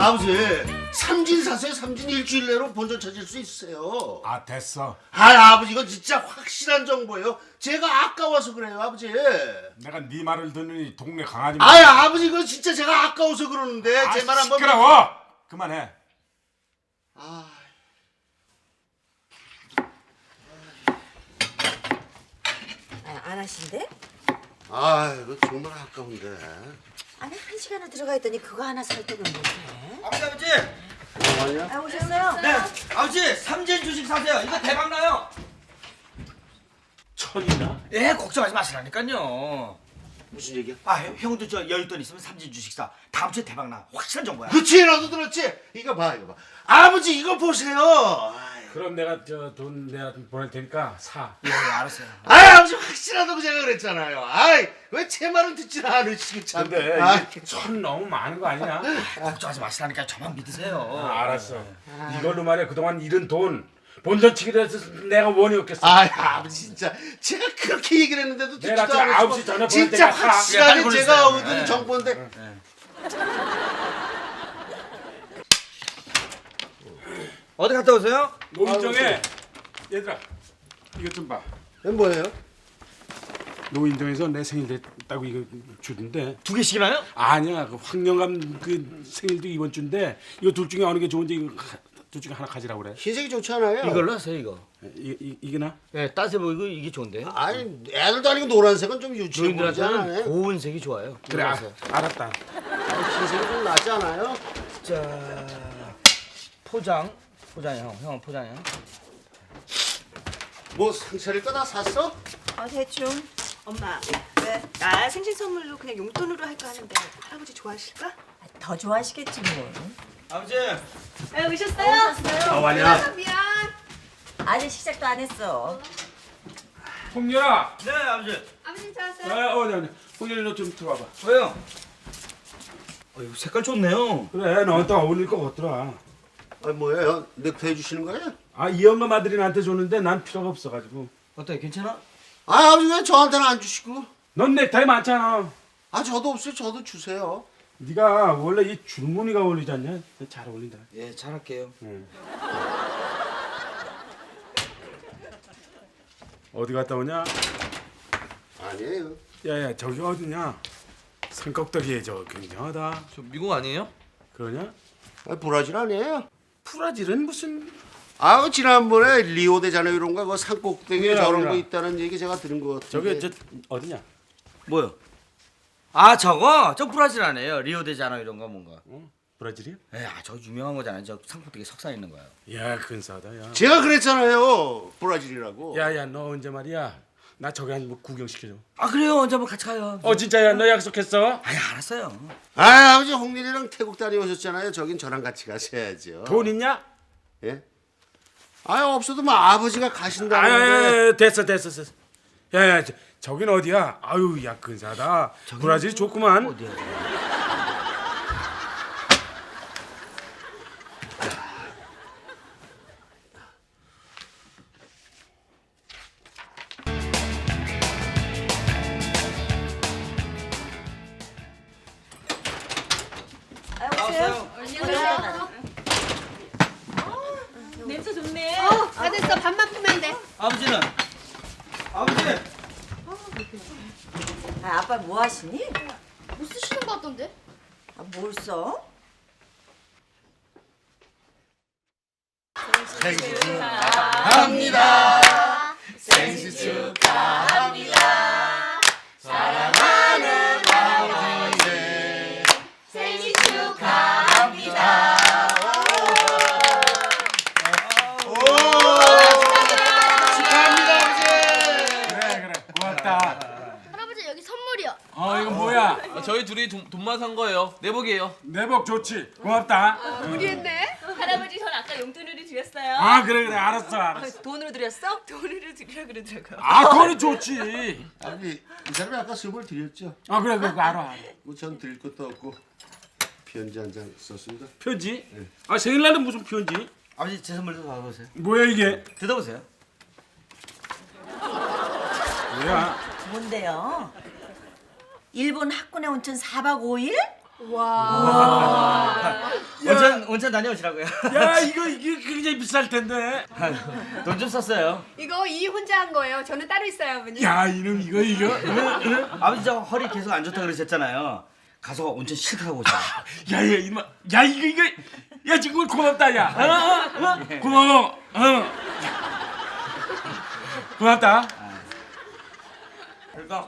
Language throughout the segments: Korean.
아버지 삼진 사세요 삼진 일주일 내로 본전 찾을 수 있으세요 아 됐어. 아 아버지 이거 진짜 확실한 정보예요 제가 아까워서 그래요 아버지 내가 네 말을 듣느니 동네 강아지. 아 아버지 이거 진짜 제가 아까워서 그러는데 아, 제말 한번 시끄러워. 그만해. 아, 아, 안 하신대? 아 이거 정말 아까운데 아니 한 시간을 들어가 있더니 그거 하나 설득을 못해. 아버지 아버지? 아 오셨어요? 네 아버지 삼진 주식 사세요 이거 대박 나요 천이나? 예 걱정하지 마시라니까요 무슨 얘기야? 아 형- 형도 저 여윳돈 있으면 삼진 주식 사 다음 주에 대박 나 확실한 정보야 그치 너도 들었지? 이거 봐 이거 봐 아버지 이거 보세요 그럼 내가 저 돈 내가 좀 보낼 테니까 사. 예, 예 알았어요 아이 아버지 확실하다고 제가 그랬잖아요 아이 왜 제 말은 듣지 않으시고 참 근데 아, 이게 천 너무 많은 거 아니냐? 걱정하지 마시라니까 저만 믿으세요 아, 알았어. 이걸로 말이야 그동안 잃은 돈 본전 치기로 해서 내가 원이 없겠어. 아이 아버지 진짜 제가 그렇게 얘기를 했는데도 내일 듣지도 아침 않으시고 9시 전에 보낼 진짜 테니까 사. 예, 확실하게 보내주세요. 제가 얻은 예. 정보인데 어디 갔다 오세요? 노인정에 얘들아 이것 좀 봐. 이게 뭐예요? 노인정에서 내 생일 됐다고 이거 주던데 두 개씩이나요? 아니야 그 황영감 그 생일도 이번 주인데 이거 둘 중에 어느 게 좋은지 이거 하- 둘 중에 하나 가지라고 그래. 흰색이 좋지 않아요? 이걸로 하세요 이거 이, 이, 이게 나? 예 따세 보이고 이게 좋은데 아니 애들도 아니고 노란색은 좀 유치해? 노인들한테는 고운 색이 좋아요 그래 아, 알았다. 흰색이 좀 낫지 않아요? 자 포장 포장이 형 형은 포장이야 뭐 상처를 거다 샀어? 어 대충 엄마 왜? 나 생신 선물로 그냥 용돈으로 할까 하는데 할아버지 좋아하실까? 더 좋아하시겠지 뭐. 아버지 아 오셨어요? 아 완이야. 미안 아직 시작도 안 했어. 홍렬아. 네 아버지 아버님 좋았어요? 아, 어, 네, 네. 홍렬이 너 좀 들어와봐. 왜요? 어, 이거 색깔 좋네요 그래, 너한테 어울릴 것 같더라. 아 뭐예요? 넥타이 주시는 거예요? 아, 이 영감 아들이 나한테 줬는데 난 필요가 없어가지고. 어때 괜찮아? 아 아버지 왜 저한테는 안 주시고? 넌 넥타이 많잖아. 아 저도 없어요. 저도 주세요. 네가 원래 이 줄무늬가 어울리지 않냐? 잘 어울린다. 예 잘할게요 응. 어디 갔다 오냐? 아니에요. 야야 저기 어디냐? 산꼭대기에 저 굉장하다. 저 미국 아니에요? 그러냐? 아, 브라질 아니에요? 브라질은 무슨? 아 지난번에 리오데자네이로인가 그 산꼭대기에 그래, 저런 그래. 거 있다는 얘기 제가 들은 것 같은데. 저기 저 어디냐? 뭐요? 아 저거 저 브라질 아니에요 리오데자네이로인가 뭔가 어? 브라질이야? 예, 아, 저 유명한 거잖아요 저 상품되게 석상 있는 거요 야 근사하다 야. 제가 그랬잖아요. 브라질이라고. 야야 너 언제 말이야? 나 저기 한번 구경 시켜줘. 아 그래요 언제 한번 같이 가요 어 진짜야 너 약속했어? 아니 알았어요 아 아버지 홍일이랑 태국 다녀오셨잖아요. 저긴 저랑 같이 가셔야죠. 돈 있냐? 예? 아 없어도 뭐 아버지가 가신다는데. 아야 됐어 됐어 됐어. 야야 저, 저긴 어디야? 아유 야 근사하다. 브라질 좋구만. 어디야 아 오세요. 냄새 좋네 어, 다 됐어 밥만 푸면 돼 아버지는 아버지 아 아빠 뭐 하시니? 뭐 쓰시는 거 같던데? 아, 뭘 써? 둘이 돈, 돈만 산 거예요. 내복이에요. 내복 좋지. 고맙다. 우리 했네 할아버지 전 아까 용돈으로 드렸어요. 아 그래 그래 알았어 알았어. 돈으로 드렸어? 돈으로 드리라 그러더라고요. 아 그거는 좋지. 아버지 이 사람이 아까 선물 드렸죠? 아 그래 그거 알아. 알아. 뭐 전 드릴 것도 없고 편지 한 장 썼습니다. 편지? 아 생일날은 무슨 편지? 아버지 제 선물도 받아보세요 뭐야 이게? 뜯어보세요 뭐야? 뭔데요? 일본 학군의 온천 4박 5일? 온천 온천 다녀오시라고요. 야 이거 이게 굉장히 비쌀 텐데. 돈 좀 썼어요. 이거 이 혼자 한 거예요. 저는 따로 있어요, 아버님. 야 이놈 이거 이거. 아버지 저 허리 계속 안 좋다 그러셨잖아요. 가서 온천 실컷 하고 오자. 야야 이놈. 야 이거 이거. 야 지금 고맙다 야. 어, 어, 어? 고마워. 어. 고맙다. 그러니까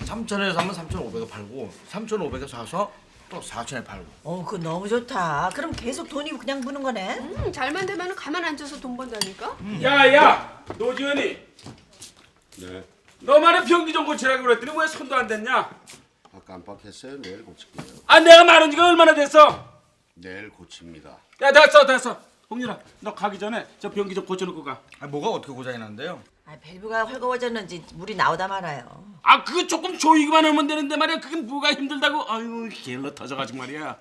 3천에서 사면 3,500에 팔고 3,500에 사서 또 4천에 팔고. 어, 그거 너무 좋다. 그럼 계속 돈이 그냥 무는 거네. 음, 잘만 되면 가만 앉아서 돈 번다니까. 야야 노지현이. 네. 너만의 변기 좀 고치라고 그랬더니 왜 손도 안 댔냐? 아 깜빡했어요. 내일 고칠게요. 아 내가 말한 지가 얼마나 됐어? 내일 고칩니다. 야 됐어 됐어. 홍준아 너 가기 전에 저 변기 좀 고쳐놓고 가. 아 뭐가 어떻게 고장이 난데요? 아, 밸브가 헐거워졌는지 물이 나오다 말아요. 아 그거 조금 조이기만 하면 되는데 말이야. 그게 뭐가 힘들다고? 아유 길러 터져가지고 말이야.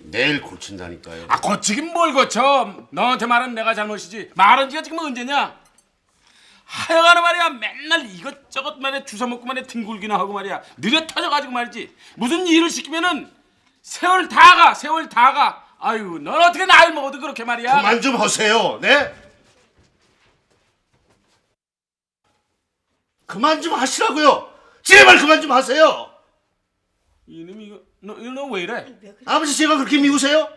내일 고친다니까요. 아 고치긴 뭘 고쳐. 너한테 말은 내가 잘못이지. 말한 지가 지금 언제냐? 하여간에 말이야. 맨날 이것저것 말이야. 주워 먹고 말이야. 뒹굴기나 하고 말이야. 느려 터져가지고 말이지. 무슨 일을 시키면은 세월 다가 세월 다가. 아유 넌 어떻게 나이 먹어도 그렇게 말이야? 그만 좀 하세요. 네? 그만 좀 하시라고요. 제발 그만 좀 하세요. 이놈 이거 너너 왜 이래 아버지 제가 그렇게 미우세요?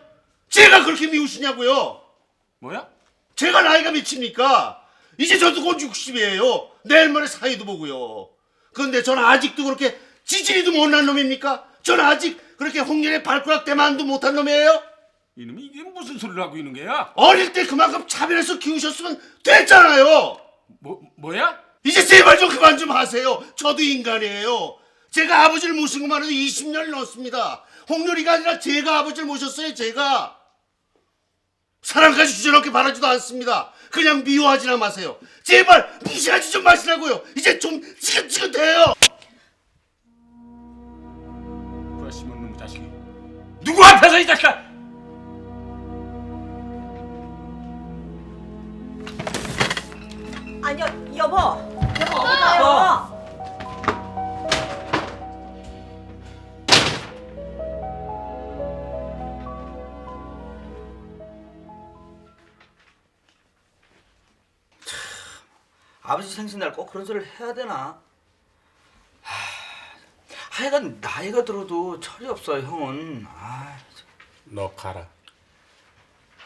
제가 그렇게 미우시냐고요? 뭐야 제가 나이가 몇입니까? 이제 저도 곧 60이에요. 내일 모레 사이도 보고요. 그런데 저는 아직도 그렇게 지질이도 못난 놈입니까? 저는 아직 그렇게 홍련의 발가락 대만도 못한 놈이에요? 이놈이 이게 무슨 소리를 하고 있는 거야 어릴 때 그만큼 차별해서 키우셨으면 됐잖아요. 뭐 뭐야 이제 제발 좀 그만 좀 하세요. 저도 인간이에요. 제가 아버지를 모신 것만 해도 20년이 넘습니다. 홍렬이가 아니라 제가 아버지를 모셨어요. 제가. 사랑까지 주저넘게 바라지도 않습니다. 그냥 미워하지나 마세요. 제발 무시하지 좀 마시라고요. 이제 좀 지긋지긋해요. 불화심은 놈의 자식이 누구 앞에서 이 자식아 아니요, 여보. 아버지 생신날 꼭 그런 소리를 해야 되나? 하, 하여간 나이가 들어도 철이 없어요 형은. 아, 너 가라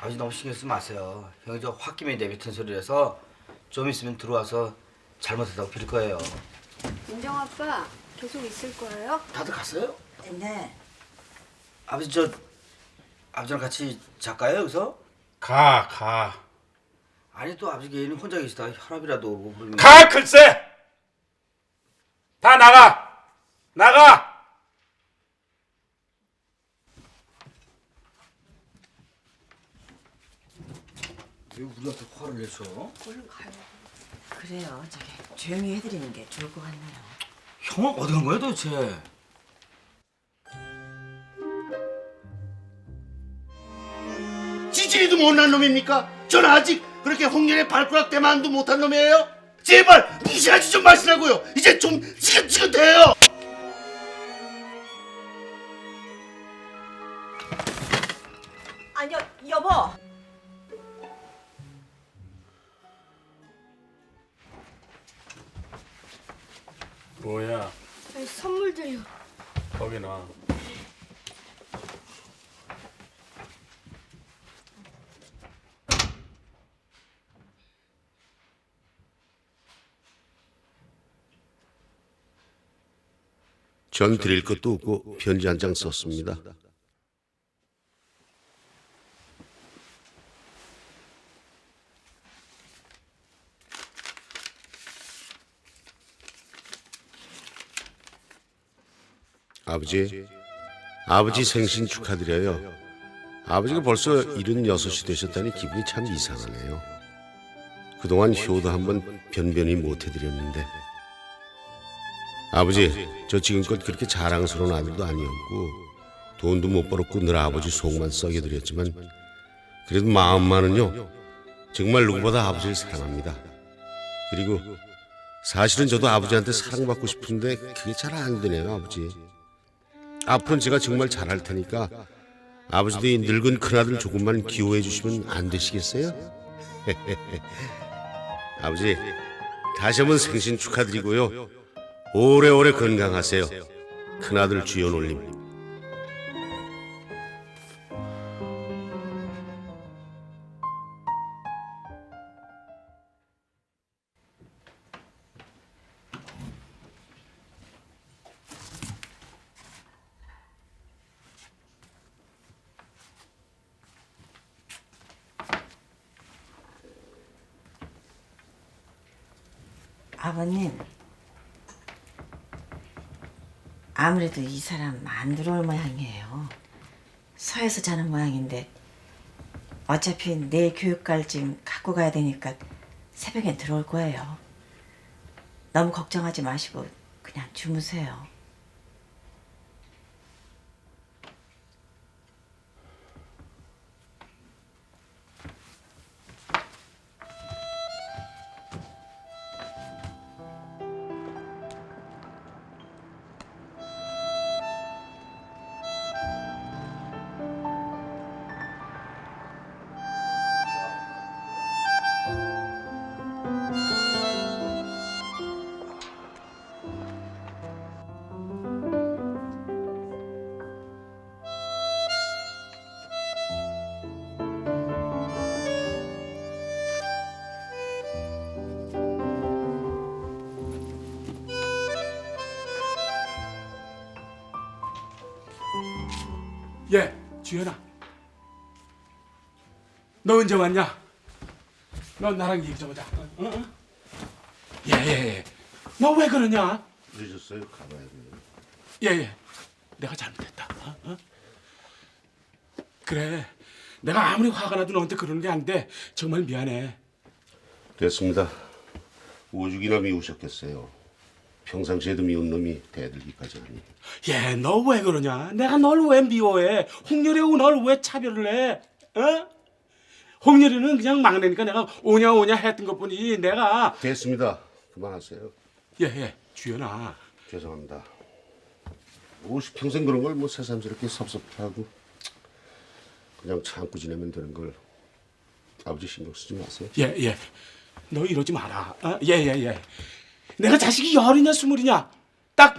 아버지 너무 신경 쓰지 마세요. 형이 저 홧김에 내뱉은 소리라서 좀 있으면 들어와서 잘못했다고 빌 거예요. 인정 아빠 계속 있을 거예요? 다들 갔어요? 네. 아버지 저 아버지랑 같이 잘까요 여기서? 가, 가. 아니 또 아버지 개인이 혼자 계시다가 혈압이라도 오고 그러면 가, 글쎄! 다 나가! 나가! 왜 우리한테 화를 내셔? 그래요. 저기 조용히 해드리는 게 좋을 것 같네요. 형은 어디 간 거야 도대체? 지질이도 못난 놈입니까? 저는 아직 그렇게 홍련의 발가락 대만도 못한 놈이에요? 제발 무시하지 좀 마시라고요. 이제 좀 지긋지긋해요. 아니요, 여보. 뭐야, 아니, 선물들요. 거기 나. 전 드릴 것도 없고 편지 한 장 썼습니다. 아버지, 아버지 생신 축하드려요. 아버지가 벌써 76이 되셨다니 기분이 참 이상하네요. 그동안 효도 한번 변변히 못 해드렸는데 아버지, 저 지금껏 그렇게 자랑스러운 아들도 아니었고 돈도 못 벌었고 늘 아버지 속만 썩여드렸지만 그래도 마음만은요 정말 누구보다 아버지를 사랑합니다. 그리고 사실은 저도 아버지한테 사랑받고 싶은데 그게 잘 안 되네요, 아버지. 앞으로는 제가 정말 잘할 테니까 아버지도 이 늙은 큰아들 조금만 기호해 주시면 안 되시겠어요? 아버지 다시 한번 생신 축하드리고요. 오래오래 건강하세요. 큰아들 주연 올림. 아버님. 아무래도 이 사람 안 들어올 모양이에요. 서에서 자는 모양인데 어차피 내일 교육갈쯤 갖고 가야 되니까 새벽엔 들어올 거예요. 너무 걱정하지 마시고 그냥 주무세요. 예, 주연아. 너 언제 왔냐? 너 나랑 얘기 좀 하자. 어? 어? 예, 예, 예. 너 왜 그러냐? 늦었어요. 가봐야 돼요. 예, 예. 내가 잘못했다. 어? 어? 그래. 내가 아무리 화가 나도 너한테 그러는 게 아닌데 정말 미안해. 됐습니다. 오죽이나 미우셨겠어요. 평상시에도 미운 놈이 대들기까지 하니. 예, 너왜 그러냐? 내가 널 왜 미워해? 홍렬이하고 널왜 차별을 해? 어? 홍렬이는 그냥 막내니까 내가 오냐 오냐 했던 것뿐이 내가 됐습니다. 그만하세요. 예, 예. 주연아. 죄송합니다. 50평생 그런 걸 뭐 새삼스럽게 섭섭하고 그냥 참고 지내면 되는 걸 아버지 신경 쓰지 마세요. 예, 예. 너 이러지 마라. 어? 예, 예, 예. 내가 자식이 열이냐 스물이냐? 딱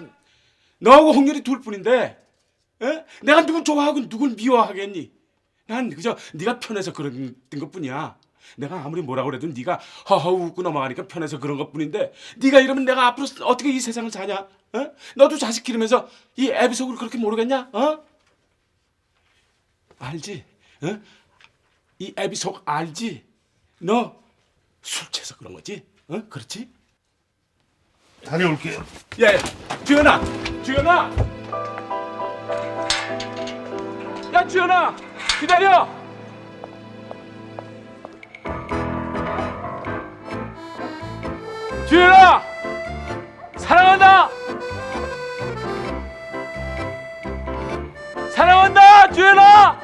너하고 홍렬이 둘 뿐인데, 어? 내가 누굴 좋아하고 누굴 미워하겠니? 난 그저 네가 편해서 그런 것뿐이야. 내가 아무리 뭐라 그래도 네가 허허 웃고 넘어가니까 편해서 그런 것뿐인데, 네가 이러면 내가 앞으로 어떻게 이 세상을 사냐? 어? 너도 자식 기르면서 이 애비 속을 그렇게 모르겠냐? 어? 알지? 어? 이 애비 속 알지? 너 술 취해서 그런 거지? 어? 그렇지? 다녀올게요. 야, 야, 주연아, 주연아, 야, 주연아, 기다려. 주연아, 사랑한다. 사랑한다, 주연아.